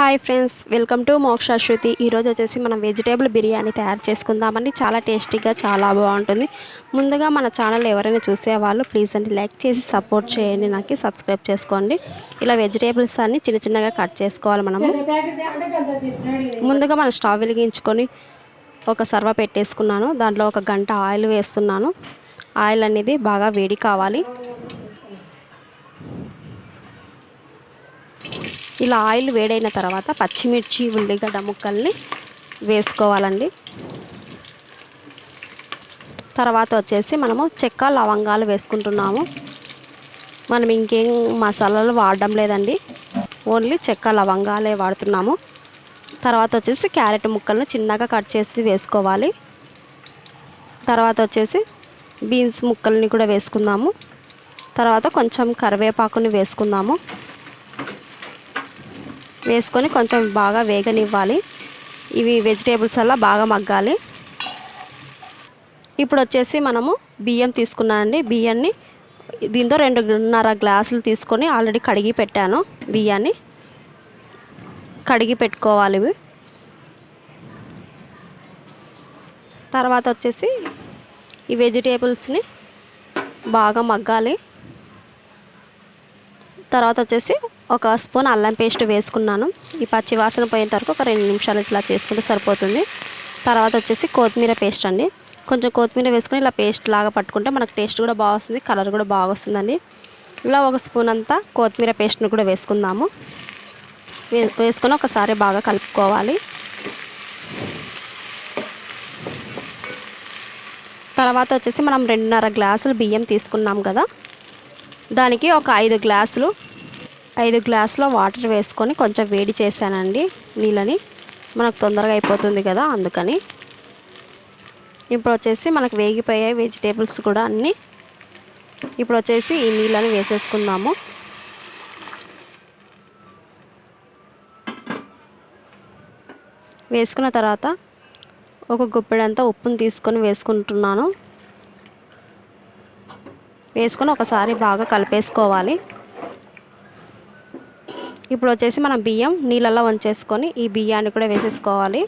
Hi friends welcome to మోక్ష శృతి. ఈరోజు వచ్చేసి మనం వెజిటేబుల్ బిర్యానీ తయారు చేసుకుందామండి. చాలా టేస్టీగా చాలా బాగుంటుంది. ముందుగా మన ఛానల్ ఎవరైనా చూసేవాళ్ళు ప్లీజ్ అండి లైక్ చేసి సపోర్ట్ చేయండి. నాకు సబ్స్క్రైబ్ చేసుకోండి. ఇలా వెజిటేబుల్స్ అన్ని చిన్న చిన్నగా కట్ చేసుకోవాలి మనము. ముందుగా మనం స్టవ్ వెలిగించుకొని ఒక సర్వ పెట్టేసుకున్నాను. దాంట్లో ఒక గంట ఆయిల్ వేస్తున్నాను. ఆయిల్ అనేది బాగా వేడి కావాలి. ఇలా ఆయిల్ వేడైన తర్వాత పచ్చిమిర్చి ఉల్లిగడ్డ ముక్కల్ని వేసుకోవాలండి. తర్వాత వచ్చేసి మనము చెక్క లవంగాలు వేసుకుంటున్నాము. మనం ఇంకేం మసాలాలు వాడడం లేదండి. ఓన్లీ చెక్క లవంగాలే వాడుతున్నాము. తర్వాత వచ్చేసి క్యారెట్ ముక్కలను చిన్నగా కట్ చేసి వేసుకోవాలి. తర్వాత వచ్చేసి బీన్స్ ముక్కల్ని కూడా వేసుకుందాము. తర్వాత కొంచెం కరివేపాకుని వేసుకుందాము. వేసుకొని కొంచెం బాగా వేగనివ్వాలి. ఇవి వెజిటేబుల్స్ అలా బాగా మగ్గాలి. ఇప్పుడు వచ్చేసి మనము బియ్యం తీసుకున్నానండి బియ్యాన్ని దీంతో రెండున్నర గ్లాసులు తీసుకొని ఆల్రెడీ కడిగి పెట్టాను బియ్యాన్ని. కడిగి పెట్టుకోవాలి ఇవి. తర్వాత వచ్చేసి ఈ వెజిటేబుల్స్ని బాగా మగ్గాలి. తర్వాత వచ్చేసి ఒక స్పూన్ అల్లం పేస్ట్ వేసుకున్నాను. ఈ పచ్చి వాసన పోయేంత వరకు ఒక రెండు నిమిషాలు ఇట్లా చేసుకుంటే సరిపోతుంది. తర్వాత వచ్చేసి కొత్తిమీర పేస్ట్ అండి. కొంచెం కొత్తిమీర వేసుకుని ఇలా పేస్ట్ లాగా పట్టుకుంటే మనకు టేస్ట్ కూడా బాగా వస్తుంది కలర్ కూడా బాగా వస్తుందండి. ఇలా ఒక స్పూన్ అంతా కొత్తిమీర పేస్ట్ని కూడా వేసుకుందాము. వేసుకొని ఒకసారి బాగా కలుపుకోవాలి. తర్వాత వచ్చేసి మనం రెండున్నర గ్లాసులు బియ్యం తీసుకున్నాం కదా. దానికి ఒక ఐదు గ్లాసులు ఐదు గ్లాసుల వాటర్ వేసుకొని కొంచెం వేడి చేశానండి నీళ్ళని. మనకు తొందరగా అయిపోతుంది కదా అందుకని. ఇప్పుడు వచ్చేసి మనకు వేగిపోయాయి వెజిటేబుల్స్ కూడా అన్నీ. ఇప్పుడు వచ్చేసి ఈ నీళ్ళని వేసేసుకుందాము. వేసుకున్న తర్వాత ఒక గుప్పెడంతా ఉప్పును తీసుకొని వేసుకుంటున్నాను. వేసుకొని ఒకసారి బాగా కలిపేసుకోవాలి. ఇప్పుడు వచ్చేసి మనం బియ్యం నీళ్ళల్లో వంచేసుకొని ఈ బియ్యాన్ని కూడా వేసేసుకోవాలి.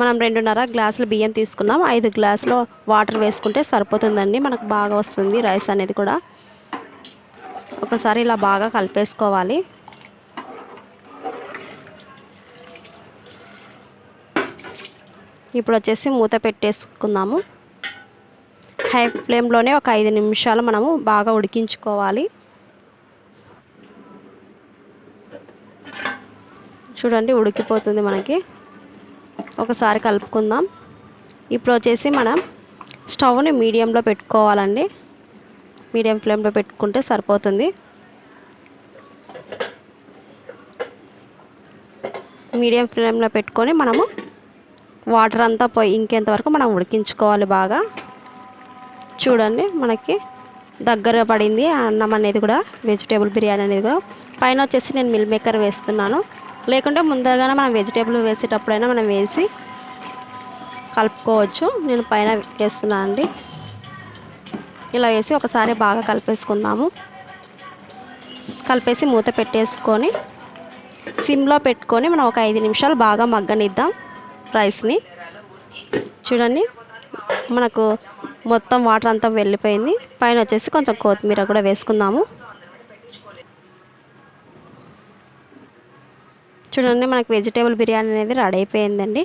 మనం రెండున్నర గ్లాసులు బియ్యం తీసుకున్నాం. ఐదు గ్లాసులు వాటర్ వేసుకుంటే సరిపోతుందండి. మనకు బాగా వస్తుంది రైస్ అనేది కూడా. ఒకసారి ఇలా బాగా కలిపేసుకోవాలి. ఇప్పుడు వచ్చేసి మూత పెట్టేసుకుందాము హై ఫ్లేమ్లోనే ఒక ఐదు నిమిషాలు మనము బాగా ఉడికించుకోవాలి. చూడండి ఉడికిపోతుంది మనకి. ఒకసారి కలుపుకుందాం. ఇప్పుడు వచ్చేసి మనం స్టవ్ని మీడియంలో పెట్టుకోవాలండి. మీడియం ఫ్లేమ్లో పెట్టుకుంటే సరిపోతుంది. మీడియం ఫ్లేమ్లో పెట్టుకొని మనము వాటర్ అంతా పోయి ఇంకెంతవరకు మనం ఉడికించుకోవాలి బాగా. చూడండి మనకి దగ్గర పడింది అన్నం అనేది కూడా వెజిటేబుల్ బిర్యానీ అనేది కూడా. పైన వచ్చేసి నేను మిల్ మేకర్ వేస్తున్నాను. లేకుంటే ముందుగానే మనం వెజిటేబుల్ వేసేటప్పుడైనా మనం వేసి కలుపుకోవచ్చు. నేను పైన వేస్తున్నాను అండి. ఇలా వేసి ఒకసారి బాగా కలిపేసుకుందాము. కలిపేసి మూత పెట్టేసుకొని సిమ్లో పెట్టుకొని మనం ఒక ఐదు నిమిషాలు బాగా మగ్గనిద్దాం రైస్ని. చూడండి మనకు మొత్తం వాటర్ అంతా వెళ్ళిపోయింది. పైన వచ్చేసి కొంచెం కొత్తిమీర కూడా వేసుకుందాము. చూడండి మనకు వెజిటేబుల్ బిర్యానీ అనేది రెడీ అయిపోయిందండి.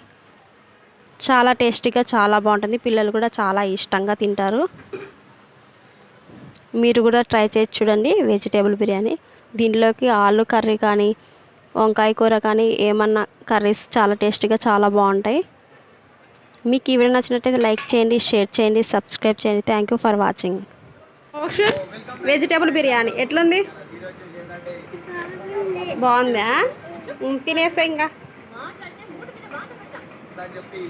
చాలా టేస్టీగా చాలా బాగుంటుంది. పిల్లలు కూడా చాలా ఇష్టంగా తింటారు. మీరు కూడా ట్రై చేసి చూడండి వెజిటేబుల్ బిర్యానీ. దీనిలోకి ఆలు కర్రీ కానీ వంకాయ కూర కానీ ఏమన్నా కర్రీస్ చాలా టేస్టీగా చాలా బాగుంటాయి. మీకు ఈ వీడియో నచ్చినట్టయితే లైక్ చేయండి షేర్ చేయండి సబ్స్క్రైబ్ చేయండి thank you for watching vegetable biryani ఎట్లుంది బాగుందా తినేసా ఇంకా చెప్పి